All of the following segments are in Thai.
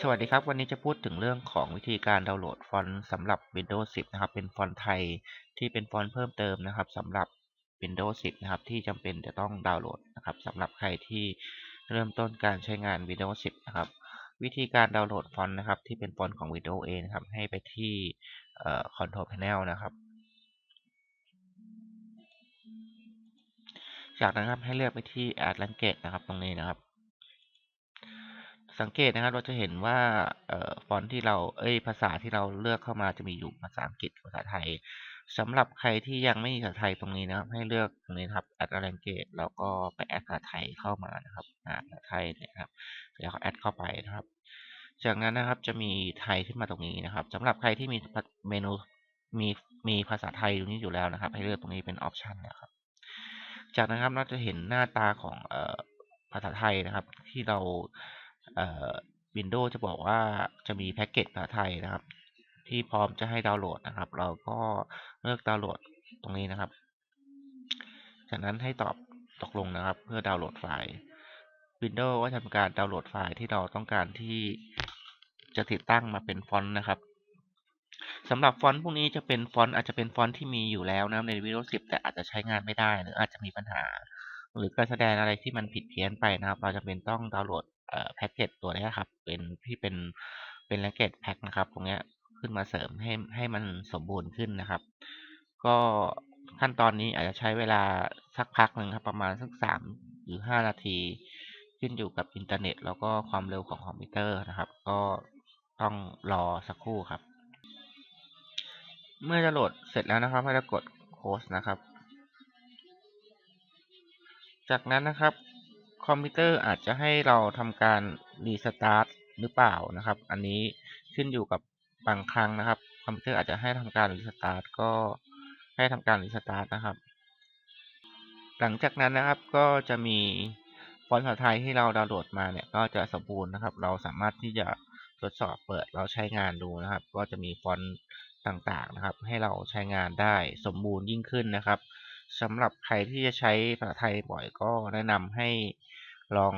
สวัสดีครับ วันนี้จะพูดถึงเรื่องของวิธีการดาวน์โหลดฟอนต์สำหรับ Windows 10 นะครับ เป็นฟอนต์ไทยที่เป็นฟอนต์เพิ่มเติมนะครับสำหรับ Windows 10 นะครับ ที่จำเป็นจะต้องดาวน์โหลดนะครับสำหรับใครที่เริ่มต้นการใช้งาน Windows 10 นะครับ วิธีการดาวน์โหลดฟอนต์นะครับ ที่เป็นฟอนต์ของ Windows เองนะครับ ให้ไปที่ Control Panel นะครับ จากนั้นครับให้เลือกไปที่ Add Language นะครับ ตรงนี้นะครับ สังเกตนะครับเราจะเห็นว่าฟอนต์ที่เราเอ้ยภาษาที่เราเลือกเข้ามาจะมีอยู่ภาษาอังกฤษภาษาไทยสำหรับใครที่ยังไม่มีภาษาไทยตรงนี้นะครับ ให้เลือกตรงนี้ครับ add language แล้วก็ไปแอดภาษาไทยเข้ามานะครับภาษาไทยนะครับแล้วก็แอดเข้าไปนะครับ จากนั้นนะครับจะมีไทยขึ้นมาตรงนี้นะครับสำหรับใครที่มีเมนูมีมีภาษาไทยตรงนี้อยู่แล้วนะครับ ให้เลือกตรงนี้เป็นออปชันนะครับ จากนั้นครับเราจะเห็นหน้าตาของภาษาไทยนะครับ ที่เรา วินโดว์จะบอกว่าจะมีแพ็กเกจภาษาไทยนะครับ ที่พร้อมจะให้ดาวน์โหลดนะครับ เราก็เลือกดาวน์โหลดตรงนี้นะครับ จากนั้นให้ตอบตกลงนะครับ เพื่อดาวน์โหลดไฟล์ Windows ก็ทำการดาวน์โหลดไฟล์ที่เราต้องการที่จะติดตั้งมาเป็นฟอนต์นะครับสำหรับฟอนต์พวกนี้จะเป็นฟอนต์อาจจะเป็นฟอนต์ที่มีอยู่แล้วนะใน Windows 10 แต่อาจจะใช้งานไม่ได้ หรืออาจจะมีปัญหา หรือการแสดงอะไรที่มันผิดเพี้ยนไปนะครับ เราจะเป็นต้องดาวน์โหลดแพ็กเกจตัวนี้ครับ เป็นที่เป็นเป็นแลกเกจแพ็กนะครับ ตรงนี้ขึ้นมาเสริมให้ให้มันสมบูรณ์ขึ้นนะครับ ก็ขั้นตอนนี้อาจจะใช้เวลาสักพักหนึ่งครับ ประมาณสักสามหรือห้านาที ขึ้นอยู่กับอินเทอร์เน็ต แล้วก็ความเร็วของคอมพิวเตอร์นะครับ ก็ต้องรอสักครู่ครับ เมื่อจะโหลดเสร็จแล้วนะครับให้เรากดโค้ดนะครับ จากนั้นนะครับคอมพิวเตอร์อาจจะให้เราทำการรีสตาร์ทหรือเปล่านะครับ อันนี้ขึ้นอยู่กับบางครั้งนะครับ คอมพิวเตอร์อาจจะให้ทำการรีสตาร์ทก็ให้ทำการรีสตาร์ทนะครับ หลังจากนั้นนะครับก็จะมีฟอนต์ภาษาไทยที่เราดาวน์โหลดมาเนี่ยก็จะสมบูรณ์นะครับ เราสามารถที่จะทดสอบเปิดเราใช้งานดูนะครับ ก็จะมีฟอนต์ต่างๆนะครับ ให้เราใช้งานได้สมบูรณ์ยิ่งขึ้นนะครับ สำหรับใครที่จะใช้ภาษาไทยบ่อยก็แนะนำให้ลอง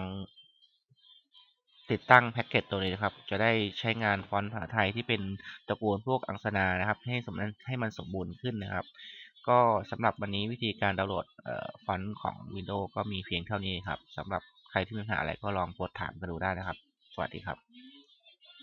ติดตั้งแพ็กเกจตัวนี้นะครับ จะได้ใช้งานฟอนต์ภาษาไทยที่เป็นตระกูลพวกอังสนานะครับ ให้สมให้มันสมบูรณ์ขึ้นนะครับ ก็สำหรับวันนี้วิธีการดาวน์โหลดฟอนต์ของ Windows ก็มีเพียงเท่านี้ครับสำหรับใครที่มีปัญหาอะไรก็ลองโพสถามกันดูได้นะครับ สวัสดีครับ